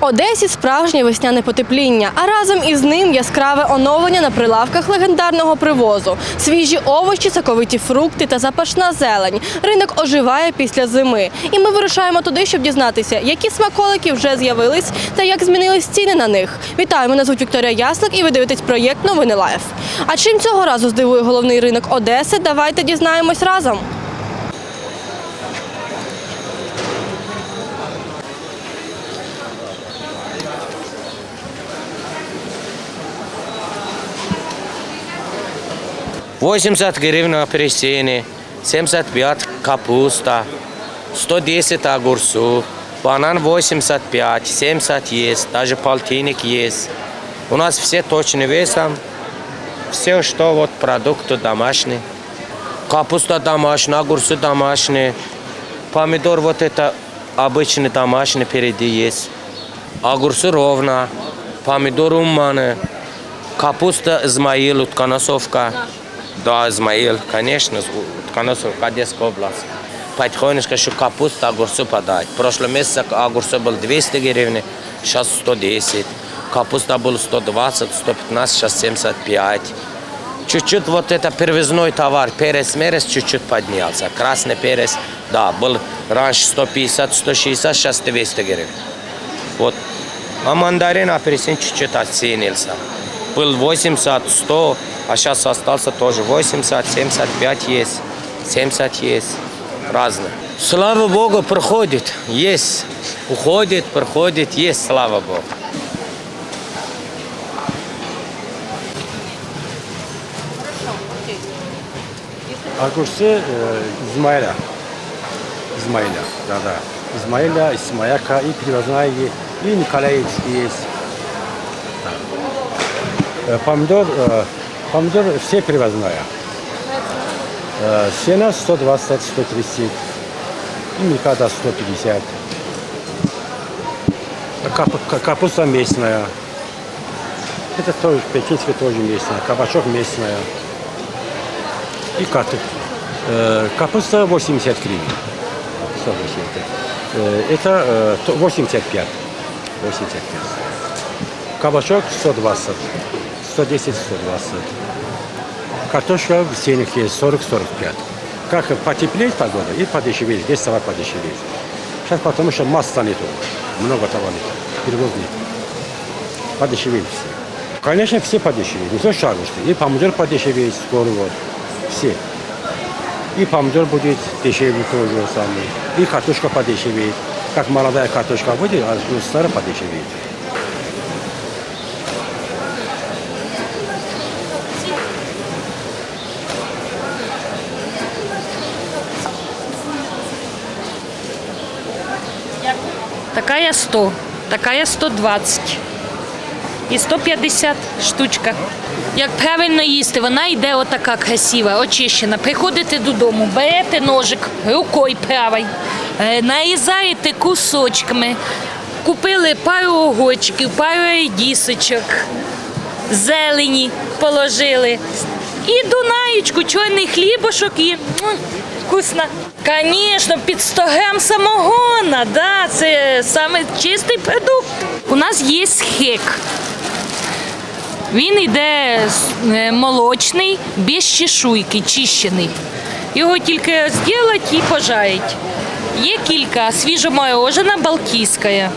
Одесі справжнє весняне потепління, а разом із ним яскраве оновлення на прилавках легендарного привозу. Свіжі овочі, соковиті фрукти та запашна зелень. Ринок оживає після зими. І ми вирушаємо туди, щоб дізнатися, які смаколики вже з'явились та як змінились ціни на них. Вітаю, мене звуть Вікторія Яслик і ви дивитесь проєкт Новини Лайф. А чим цього разу здивує головний ринок Одеси? Давайте дізнаємось разом. – 80 гривен апельсины, 75 капуста, 110 огурцу, банан 85, 70 есть, даже полтинник есть. У нас все точно весом, все, что вот продукты домашние. Капуста домашняя, огурцы домашние, помидор вот это обычный домашний впереди есть. Огурцы ровно, помидор уманы, Капуста Измаил, Утконосовка. Да, Измаил, конечно, Утконосовка, Одесская область. Потихонечку еще капуста, огурцы подать. В прошлом месяце огурцы был 200 гривен, сейчас 110. Капуста был 120, 115, сейчас 75. Чуть-чуть вот это перевозной товар, перец, мерец чуть-чуть поднялся. Красный перец, да, был раньше 150, 160, сейчас 200 гривен. Вот. А мандарин, апельсин чуть-чуть оценился. Был 80, 100, а сейчас остался тоже 80, 75 есть, 70 есть, разные. Слава Богу, проходит, есть, уходит, проходит, есть, слава Богу. Огурцы э, Измаиля. Измаиля, да-да. Измаиля, Исмаяка и привозная, и Николаевский есть. Э, Помидор, э, помидор все привозная. Сена 120, 130. И Микада 150. Кап- ка- Капуста местная. Это тоже, пекинская тоже местная. Кабачок местная. И каты. Э, Капуста 80 гривен. 185. Э, Это э, то- 85. 85. Кабачок 120. 110, 120. Картошка в ценах есть 40-45. Как потеплеет погода и подешевеет, здесь товар подешевеет. Сейчас потому что масса нету, много товара нету, перевоз нет. Подешевеет все. Конечно, все подешевеют, не то августе. И помидор подешевеет скоро вот. Все. И помидор будет дешевле тоже самый. И картошка подешевеет. Как молодая картошка будет, а старая подешевеет. Такая 100, такая 120 і 150 штучка. Як правильно їсти, вона йде отака красива, очищена. Приходите додому, берете ножик рукою правою, е, нарізаєте кусочками, купили пару огурчиків, пару редісочок, зелені положили. І дунаєчку, чорний хлібушок і м, вкусно. Звісно, під 100 грам самогона, да, це саме чистий продукт. У нас є хек. Він йде е, молочний, без чешуйки, чищений. Його тільки розділять і пожарять. Є кілька свіжоморожена балтійська.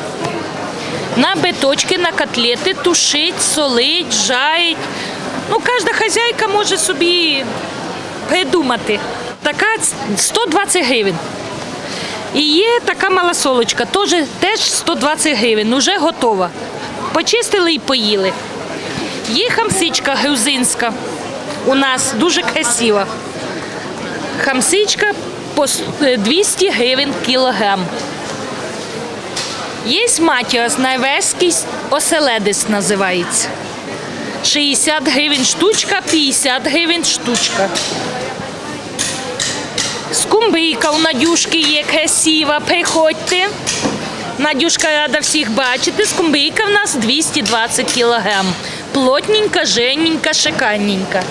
На биточки, на котлети тушить, солить, жарить. Ну, кожна хазяйка може собі придумати. Така 120 гривень. І є така малосолочка, теж, теж 120 гривень, вже готова. Почистили і поїли. Є хамсичка грузинська. У нас дуже красива. Хамсичка по е, 200 гривень кілограм. Є матіос, норвезький оселедець називається. 60 гривень штучка, 50 гривень штучка. Скумбрійка у Надюшки є красива, приходьте. Надюшка рада всіх бачити. Скумбрійка в нас 220 кілограм. Плотненька, жененька, шикарненька.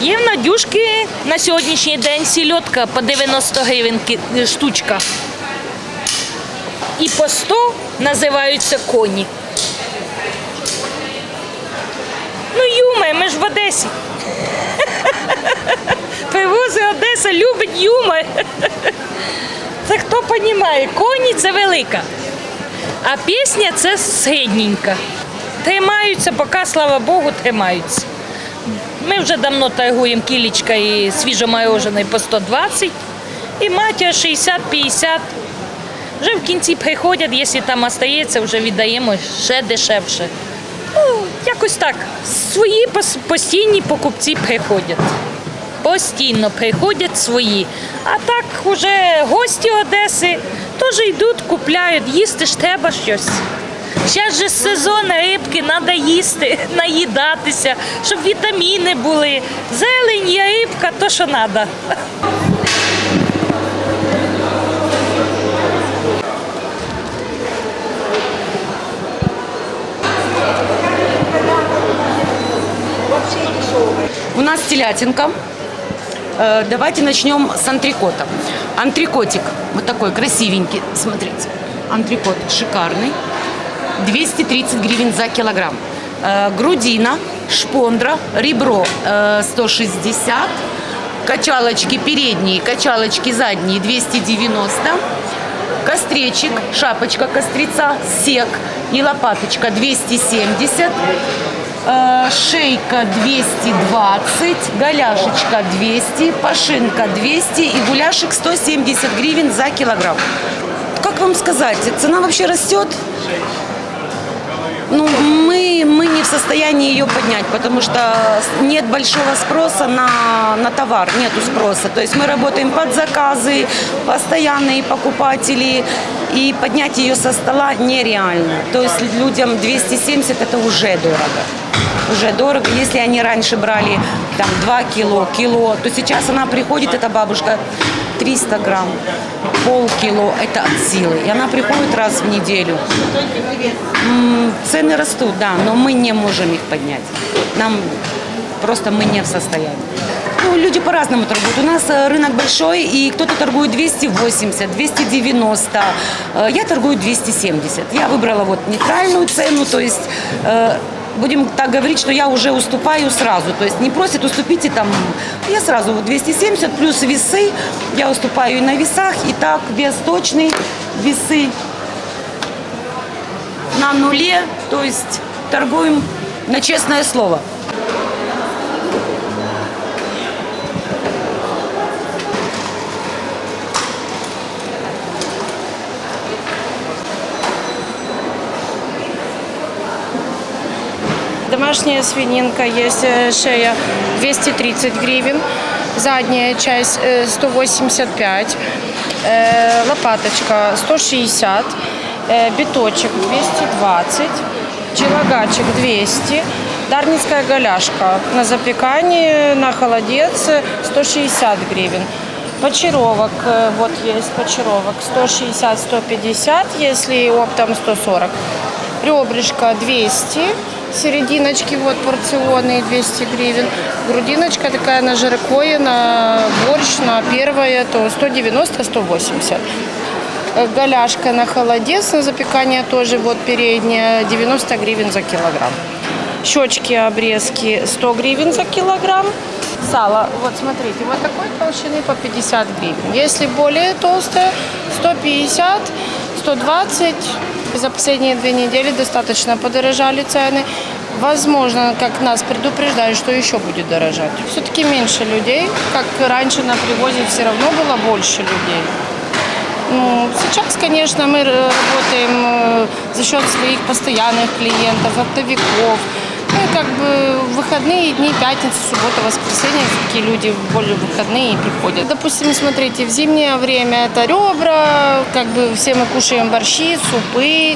Є в Надюшки на сьогоднішній день сільотка по 90 гривень штучка. і по 100 називаються коні. Ну, юме, ми ж в Одесі. Юме. Це хто розуміє, коні це велика, а пісня це середненька. Тримаються, поки, слава Богу, тримаються. Ми вже давно торгуємо кілечка і свіжоморожений по 120, і матір 60-50. Вже в кінці приходять, якщо там остається, вже віддаємо ще дешевше. Ну, якось так. Свої постійні покупці приходять. Постійно приходять свої. А так уже гості Одеси теж йдуть, купляють, їсти ж треба щось. Зараз же сезон рибки, треба їсти, наїдатися, щоб вітаміни були. Зелень є рибка, то що треба. У нас телятинка. Э, Давайте начнем с антрикота. Антрикотик вот такой красивенький. Смотрите. Антрикот шикарный. 230 гривен за килограмм. Э, Грудина, шпондра, ребро э, 160. Качалочки передние, качалочки задние 290. Костречек, шапочка кострица, сек и лопаточка 270. Э, Шейка 220, голяшечка 200, пашинка 200 и гуляшек 170 гривен за килограмм. Как вам сказать, цена вообще растет? Ну, мы, мы не в состоянии ее поднять, потому что нет большого спроса на, на товар, нету спроса. То есть мы работаем под заказы, постоянные покупатели, и поднять ее со стола нереально. То есть людям 270 это уже дорого. Уже дорого. Если они раньше брали там 2 кило, кило, то сейчас она приходит, эта бабушка, 300 грамм, полкило, это от силы. И она приходит раз в неделю. Цены растут, да, но мы не можем их поднять. Нам просто мы не в состоянии. Ну, люди по-разному торгуют. У нас э, рынок большой, и кто-то торгует 280, 290. Э, Я торгую 270. Я выбрала вот нейтральную цену, то есть э, будем так говорить, что я уже уступаю сразу. То есть не просит уступите там, я сразу вот 270 плюс весы, я уступаю и на весах, и так вес точный, весы на нуле, то есть торгуем на честное слово. Домашняя свининка есть э, шея 230 гривен, задняя часть э, 185, э, лопаточка 160, э, биточек 220, челогачик 200, дарницкая голяшка на запекание, на холодец э, 160 гривен. Почаровок, э, вот есть почаровок 160-150, если оптом 140. Ребрышко 200, серединочки вот порционные 200 гривен. Грудиночка такая на жаркое, на борщ, на первое, то 190-180. Э, Голяшка на холодец, на запекание тоже вот передняя, 90 гривен за килограмм. Щечки, обрезки 100 гривен за килограмм. Сало, вот смотрите, вот такой толщины по 50 гривен. Если более толстое, 150, 120. За последние две недели достаточно подорожали цены. Возможно, как нас предупреждают, что еще будет дорожать. Все-таки меньше людей. Как раньше на привозе все равно было больше людей. Ну, сейчас, конечно, мы р- работаем э, за счет своих постоянных клиентов, оптовиков. Ну, и как бы в выходные дни, пятница, суббота, воскресенье, все-таки люди более в выходные и приходят. Допустим, смотрите, в зимнее время это ребра, как бы все мы кушаем борщи, супы, э,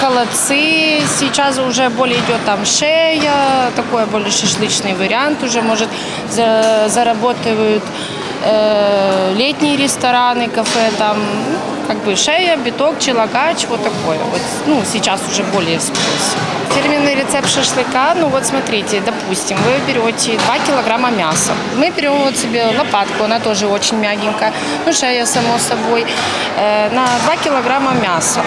холодцы. Сейчас уже более идет там шея, такой более шашлычный вариант уже, может, за- заработают э, летние рестораны, кафе там. Как бы шея, биток, челогач, вот такое. Вот, ну, сейчас уже более в спросе. Фирменный рецепт шашлыка, ну вот смотрите, допустим, вы берете 2 килограмма мяса. Мы берем вот себе лопатку, она тоже очень мягенькая, ну шея, само собой. Э, на 2 килограмма мяса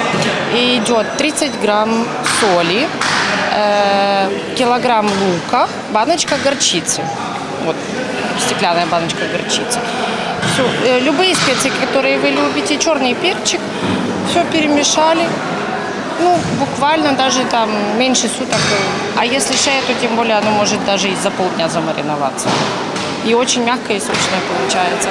и идет 30 грамм соли, э, килограмм лука, баночка горчицы. Вот стеклянная баночка горчицы. Всё, э, любые специи, которые вы любите, черный перчик, все перемешали. Ну, буквально даже там меньше суток. А если шея, то тем более оно может даже и за полдня замариноваться. И очень мягкое и сочное получается.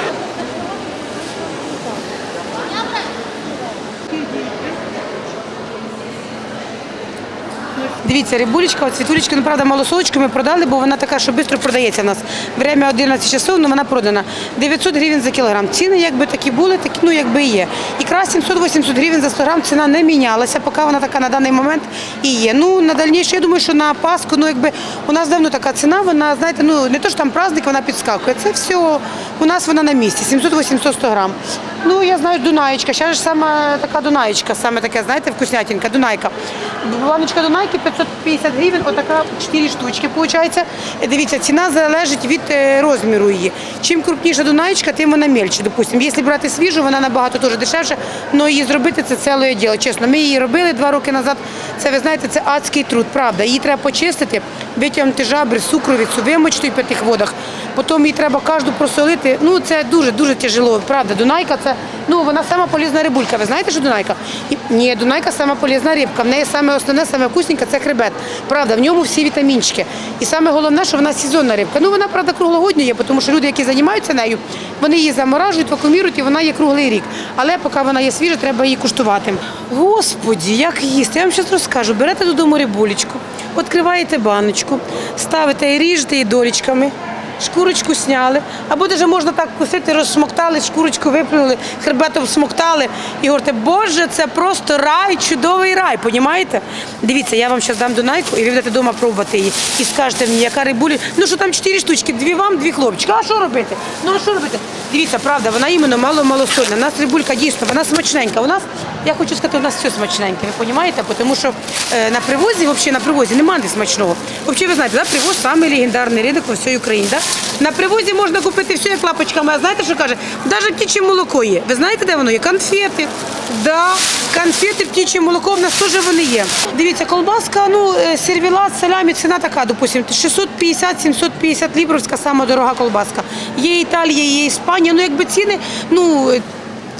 Дивіться, рибулечка, от світулечка, ну правда, малосолочку ми продали, бо вона така, що швидко продається у нас. Время 11 часов, ну вона продана. 900 гривень за кілограм. Ціни якби такі були, такі, ну якби і є. Ікра 700-800 гривень за 100 грам, ціна не мінялася, поки вона така на даний момент і є. Ну, на дальніше, я думаю, що на Пасху, ну якби у нас давно така ціна, вона, знаєте, ну не то, що там праздник, вона підскакує. Це все у нас вона на місці, 700-800 100 грам. Ну, я знаю, Дунаєчка. Зараз ж саме така Дунаєчка, саме таке, знаєте, вкуснятинка, Дунайка. Баночка Дунайки 550 гривень, отака 4 штучки, виходить. Дивіться, ціна залежить від е, розміру її. Чим крупніша Дунаєчка, тим вона мельче, допустимо. Якщо брати свіжу, вона набагато теж дешевше, але її зробити це ціле діло. Чесно, ми її робили два роки назад. Це, ви знаєте, це адський труд, правда. Її треба почистити, витягнути жабри, сукровицю, вимочити в п'ятих водах. Потім її треба кожну просолити. Ну, це дуже-дуже тяжело, правда. Дунайка це, ну, вона сама полізна рибулька. Ви знаєте, що Дунайка? Ні, Дунайка сама полізна рибка. В неї саме основне, саме вкусненьке це хребет. Правда, в ньому всі вітамінчики. І саме головне, що вона сезонна рибка. Ну, вона, правда, круглогодня є, тому що люди, які займаються нею, вони її заморажують, вакуумірують, і вона є круглий рік. Але поки вона є свіжа, треба її куштувати. Господі, як їсти? Я вам зараз розкажу. Берете додому рибулечку, відкриваєте баночку, ставите і ріжете її долічками. Шкурочку сняли, або даже можна так кусити, розсмоктали, шкурочку виплюнули, хребетом смоктали і говорите, боже, це просто рай, чудовий рай, понімаєте? Дивіться, я вам зараз дам дунайку, і ви будете вдома пробувати її. І скажете мені, яка рибулі, ну що там чотири штучки, дві вам, дві хлопчика. А що робити? Ну а що робити? Дивіться, правда, вона іменно мало-малосольна. У нас рибулька дійсно, вона смачненька. У нас, я хочу сказати, у нас все смачненьке, ви розумієте? Тому що е, на привозі, взагалі на привозі немає де смачного. Взагалі, ви знаєте, да, привоз самий легендарний ринок по всій Україні. Да? На привозі можна купити все як лапочками. А знаєте, що каже? Навіть птіче молоко є. Ви знаєте, де воно є? Конфети. Да, конфети, птіче молоко, в нас теж вони є. Дивіться, колбаска, ну, е, сервілат, салямі, ціна така, допустим, 650-750 лібровська сама дорога колбаска. Є Італія, є Іспанія, ну якби ціни, ну,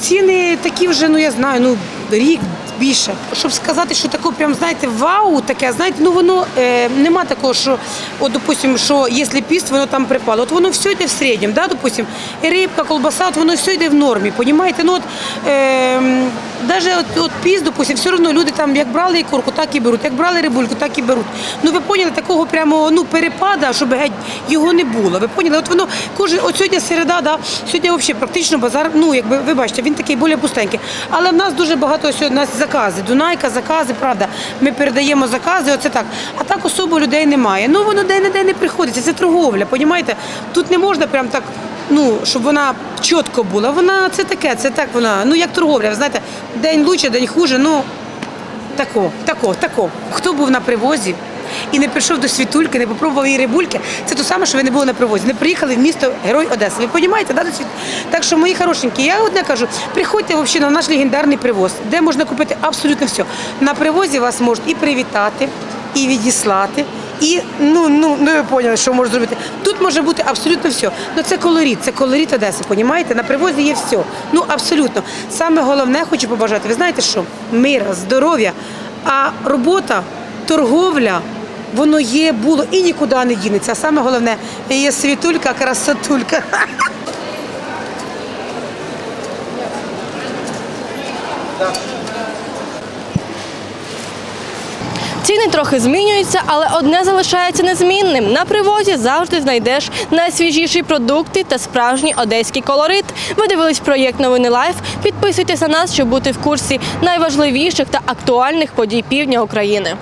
ціни такі вже, ну я знаю, ну, рік більше. Щоб сказати, що таке прям, знаєте, вау, таке, знаєте, ну воно е, нема такого, що, от, допустим, що якщо піст, воно там припало. От воно все йде в середньому, да, допустим, і рибка, колбаса, от воно все йде в нормі, понімаєте? Ну, от, е, даже от, от піст, допустим, все одно люди там як брали ікорку, так і беруть, як брали рибульку, так і беруть. Ну ви поняли, такого прямо ну, перепада, щоб геть його не було. Ви поняли? От воно кожен, от сьогодні середа, да, сьогодні взагалі практично базар, ну якби ви бачите, він такий більш пустенький. Але в нас дуже багато сьогодні нас закази. Дунайка, закази, правда. Ми передаємо закази, оце так. А так особо людей немає. Ну воно де не де не приходиться. Це торговля, понімаєте? Тут не можна прям так. Ну, щоб вона чітко була. Вона це таке, це так вона. Ну як торговля, ви знаєте, день лучше, день хуже. Ну тако, тако, тако. Хто був на привозі і не прийшов до світульки, не попробував її рибульки, це то саме, що ви не були на привозі. Не приїхали в місто Герой Одеси. Ви розумієте, да? Так що, мої хорошенькі, я одне кажу, приходьте взагалі на наш легендарний привоз, де можна купити абсолютно все. На привозі вас можуть і привітати, і відіслати. І ну ну ну ви поняли, що може зробити. Тут може бути абсолютно все. Ну це колорит, це колорит Одеси, понімаєте? На привозі є все. Ну абсолютно. Саме головне хочу побажати. Ви знаєте що? Мира, здоров'я, а робота, торговля. Воно є, було і нікуди не дінеться. А саме головне, є світулька, красотулька. Ціни трохи змінюються, але одне залишається незмінним. На привозі завжди знайдеш найсвіжіші продукти та справжній одеський колорит. Ви дивились проєкт Новини Лайф. Підписуйтесь на нас, щоб бути в курсі найважливіших та актуальних подій півдня України.